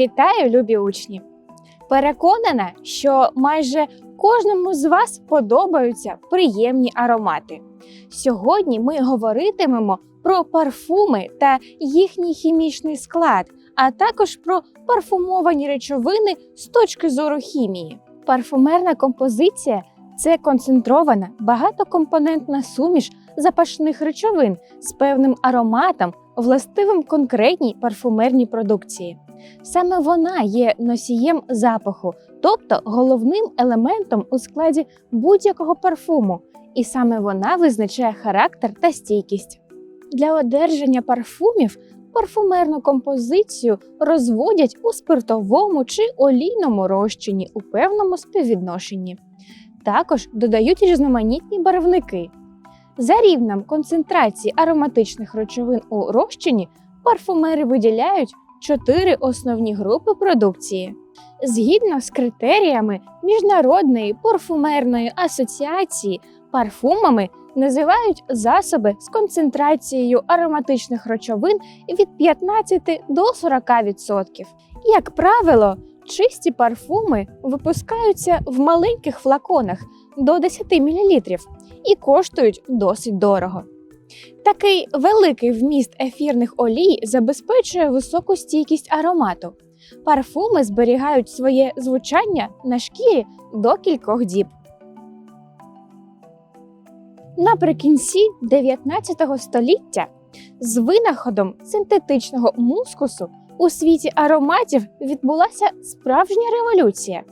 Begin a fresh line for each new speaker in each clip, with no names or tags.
Вітаю, любі учні! Переконана, що майже кожному з вас подобаються приємні аромати. Сьогодні ми говоритимемо про парфуми та їхній хімічний склад, а також про парфумовані речовини з точки зору хімії. Парфумерна композиція це концентрована багатокомпонентна суміш запашних речовин з певним ароматом, властивим конкретній парфумерній продукції. Саме вона є носієм запаху, тобто головним елементом у складі будь-якого парфуму, і саме вона визначає характер та стійкість. Для одержання парфумів парфумерну композицію розводять у спиртовому чи олійному розчині у певному співвідношенні. Також додають різноманітні барвники. За рівнем концентрації ароматичних речовин у розчині парфумери виділяють чотири основні групи продукції. Згідно з критеріями Міжнародної парфумерної асоціації, парфумами називають засоби з концентрацією ароматичних речовин від 15 до 40%. Як правило, чисті парфуми випускаються в маленьких флаконах до 10 мл і коштують досить дорого. Такий великий вміст ефірних олій забезпечує високу стійкість аромату. Парфуми зберігають своє звучання на шкірі до кількох діб. Наприкінці 19 століття з винаходом синтетичного мускусу у світі ароматів відбулася справжня революція.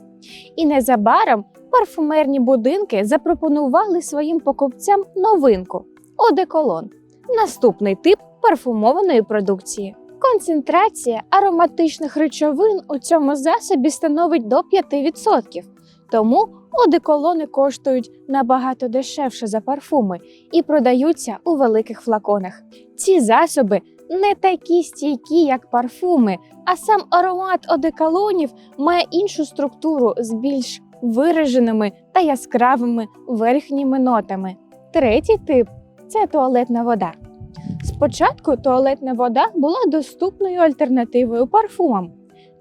І незабаром парфумерні будинки запропонували своїм покупцям новинку одеколон наступний тип парфумованої продукції. Концентрація ароматичних речовин у цьому засобі становить до 5%, тому одеколони коштують набагато дешевше за парфуми і продаються у великих флаконах. Ці засоби не такі стійкі, як парфуми, а сам аромат одеколонів має іншу структуру з більш вираженими та яскравими верхніми нотами. Третій тип це туалетна вода. Спочатку туалетна вода була доступною альтернативою парфумам.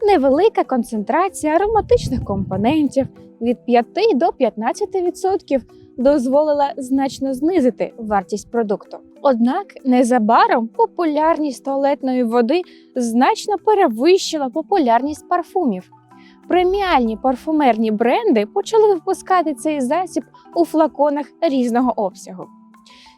Невелика концентрація ароматичних компонентів від 5 до 15% дозволила значно знизити вартість продукту. Однак незабаром популярність туалетної води значно перевищила популярність парфумів. Преміальні парфумерні бренди почали випускати цей засіб у флаконах різного обсягу.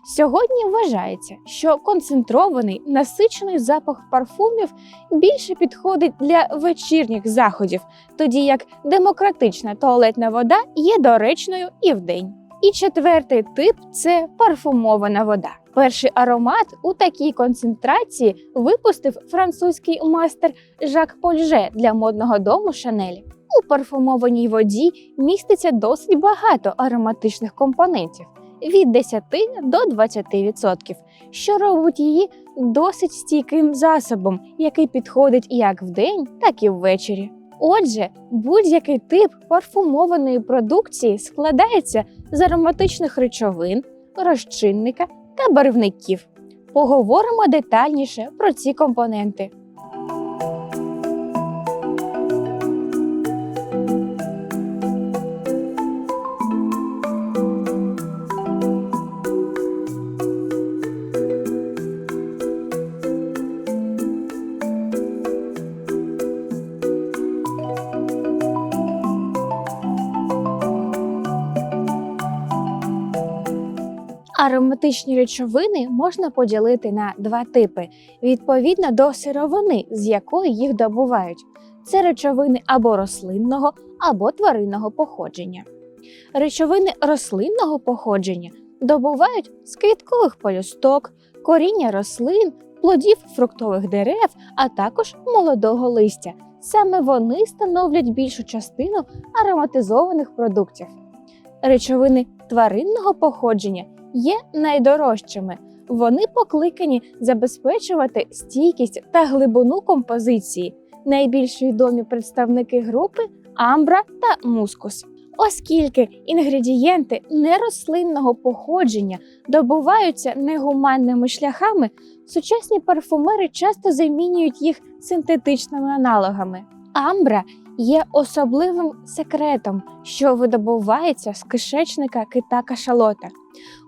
Сьогодні вважається, що концентрований насичений запах парфумів більше підходить для вечірніх заходів, тоді як демократична туалетна вода є доречною і вдень. І четвертий тип це парфумована вода. Перший аромат у такій концентрації випустив французький майстер Жак Польже для модного дому Шанель. У парфумованій воді міститься досить багато ароматичних компонентів від 10 до 20%, що робить її досить стійким засобом, який підходить як вдень, так і ввечері. Отже, будь-який тип парфумованої продукції складається з ароматичних речовин, розчинника та барвників. Поговоримо детальніше про ці компоненти. Ароматичні речовини можна поділити на два типи відповідно до сировини, з якої їх добувають. Це речовини або рослинного, або тваринного походження. Речовини рослинного походження добувають з квіткових полюсток, коріння рослин, плодів фруктових дерев, а також молодого листя. Саме вони становлять більшу частину ароматизованих продуктів. Речовини тваринного походження є найдорожчими. Вони покликані забезпечувати стійкість та глибину композиції. Найбільш відомі представники групи амбра та мускус. Оскільки інгредієнти нерослинного походження добуваються негуманними шляхами, сучасні парфумери часто замінюють їх синтетичними аналогами. Амбра є особливим секретом, що видобувається з кишечника кита кашалота.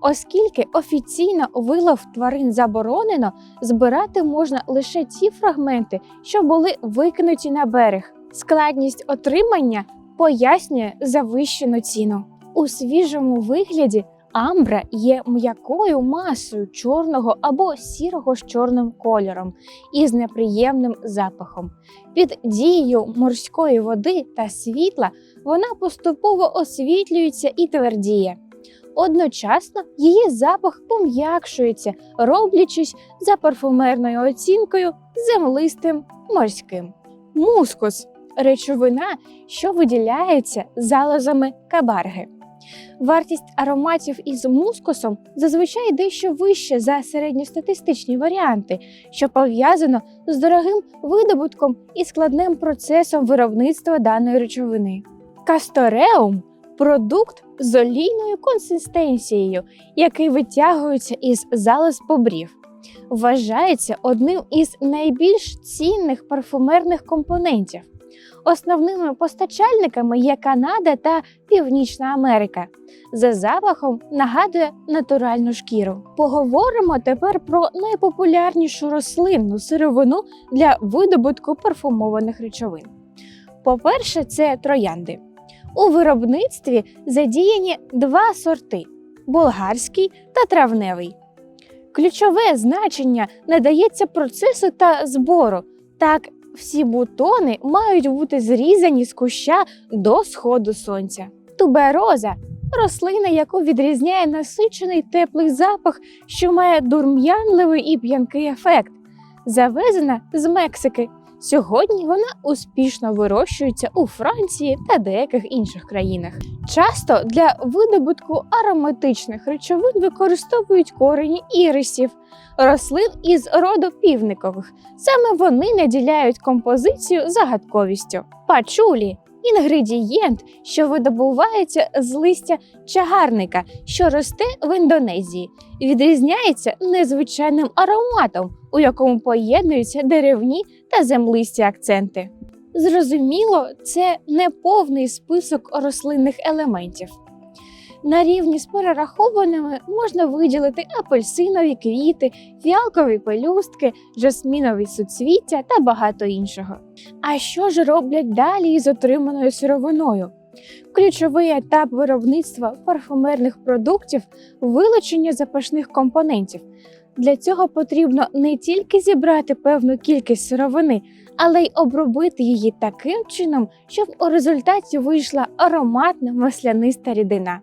Оскільки офіційно вилов тварин заборонено, збирати можна лише ті фрагменти, що були викинуті на берег. Складність отримання пояснює завищену ціну. У свіжому вигляді амбра є м'якою масою чорного або сірого з чорним кольором і з неприємним запахом. Під дією морської води та світла вона поступово освітлюється і твердіє. Одночасно її запах пом'якшується, роблячись за парфумерною оцінкою землистим морським. Мускус речовина, що виділяється залозами кабарги. Вартість ароматів із мускусом зазвичай дещо вища за середньостатистичні варіанти, що пов'язано з дорогим видобутком і складним процесом виробництва даної речовини. Кастореум продукт з олійною консистенцією, який витягується із залоз бобрів. Вважається одним із найбільш цінних парфумерних компонентів. Основними постачальниками є Канада та Північна Америка. За запахом нагадує натуральну шкіру. Поговоримо тепер про найпопулярнішу рослинну сировину для видобутку парфумованих речовин. По-перше, це троянди. У виробництві задіяні два сорти болгарський та травневий. Ключове значення надається процесу та збору. Так, всі бутони мають бути зрізані з куща до сходу сонця. Тубероза рослина, яку відрізняє насичений теплий запах, що має дурм'янливий і п'янкий ефект, завезена з Мексики. Сьогодні вона успішно вирощується у Франції та деяких інших країнах. Часто для видобутку ароматичних речовин використовують корені ірисів, рослин із роду півникових. Саме вони наділяють композицію загадковістю. Пачулі інгредієнт, що видобувається з листя чагарника, що росте в Індонезії, відрізняється незвичайним ароматом, у якому поєднуються деревні та землисті акценти. Зрозуміло, це не повний список рослинних елементів. На рівні з перерахованими можна виділити апельсинові квіти, фіалкові пелюстки, жасмінові суцвіття та багато іншого. А що ж роблять далі із отриманою сировиною? Ключовий етап виробництва парфумерних продуктів вилучення запашних компонентів. Для цього потрібно не тільки зібрати певну кількість сировини, але й обробити її таким чином, щоб у результаті вийшла ароматна масляниста рідина.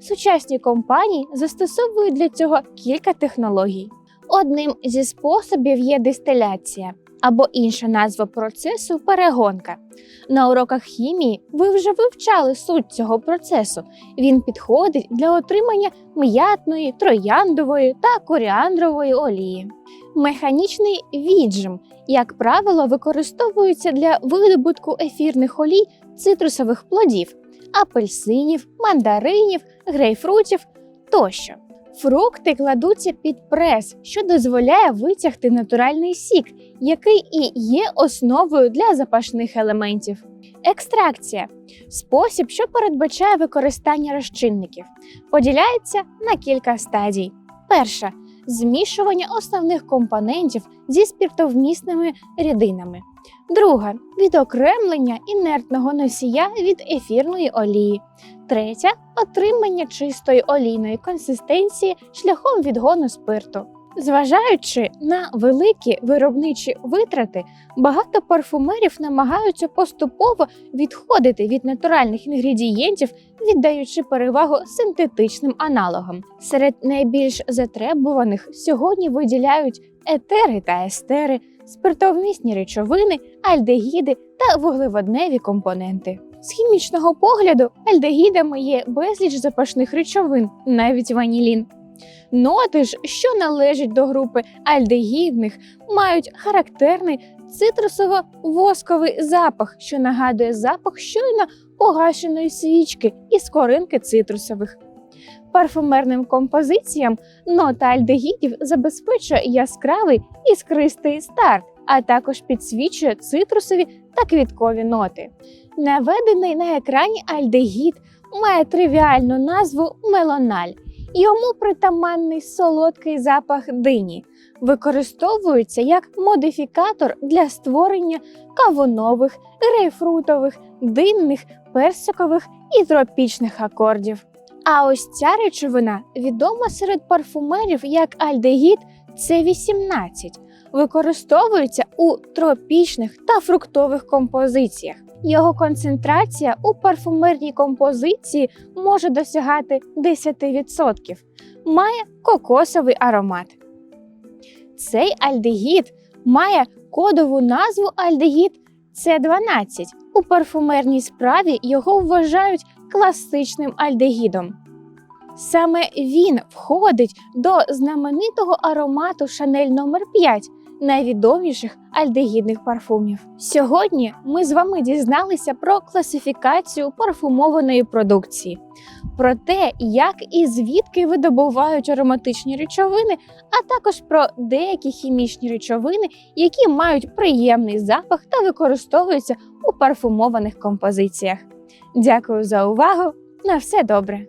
Сучасні компанії застосовують для цього кілька технологій. Одним зі способів є дистиляція або інша назва процесу перегонка. На уроках хімії ви вже вивчали суть цього процесу. Він підходить для отримання м'ятної, трояндової та коріандрової олії. Механічний віджим, як правило, використовується для видобутку ефірних олій цитрусових плодів, апельсинів, мандаринів, грейпфрутів тощо. Фрукти кладуться під прес, що дозволяє витягти натуральний сік, який і є основою для запашних елементів. Екстракція спосіб, що передбачає використання розчинників, поділяється на кілька стадій. Перша змішування основних компонентів зі спіртовмісними рідинами. Друга відокремлення інертного носія від ефірної олії. Третя отримання чистої олійної консистенції шляхом відгону спирту. Зважаючи на великі виробничі витрати, багато парфумерів намагаються поступово відходити від натуральних інгредієнтів, віддаючи перевагу синтетичним аналогам. Серед найбільш затребуваних сьогодні виділяють етери та естери, спиртовмісні речовини, альдегіди та вуглеводневі компоненти. З хімічного погляду альдегідами є безліч запашних речовин, навіть ванілін. Ноти ж, що належать до групи альдегідних, мають характерний цитрусово-восковий запах, що нагадує запах щойно погашеної свічки і скоринки цитрусових. Парфумерним композиціям нота альдегідів забезпечує яскравий іскристий старт, а також підсвічує цитрусові та квіткові ноти. Наведений на екрані альдегід має тривіальну назву мелональ. Йому притаманний солодкий запах дині, використовується як модифікатор для створення кавунових, грейпфрутових, динних, персикових і тропічних акордів. А ось ця речовина відома серед парфумерів як альдегід С18, використовується у тропічних та фруктових композиціях. Його концентрація у парфумерній композиції може досягати 10%. Має кокосовий аромат. Цей альдегід має кодову назву альдегід С12. У парфумерній справі його вважають класичним альдегідом. Саме він входить до знаменитого аромату Шанель номер 5 найвідоміших альдегідних парфумів. Сьогодні ми з вами дізналися про класифікацію парфумованої продукції, про те, як і звідки видобувають ароматичні речовини, а також про деякі хімічні речовини, які мають приємний запах та використовуються у парфумованих композиціях. Дякую за увагу! На все добре!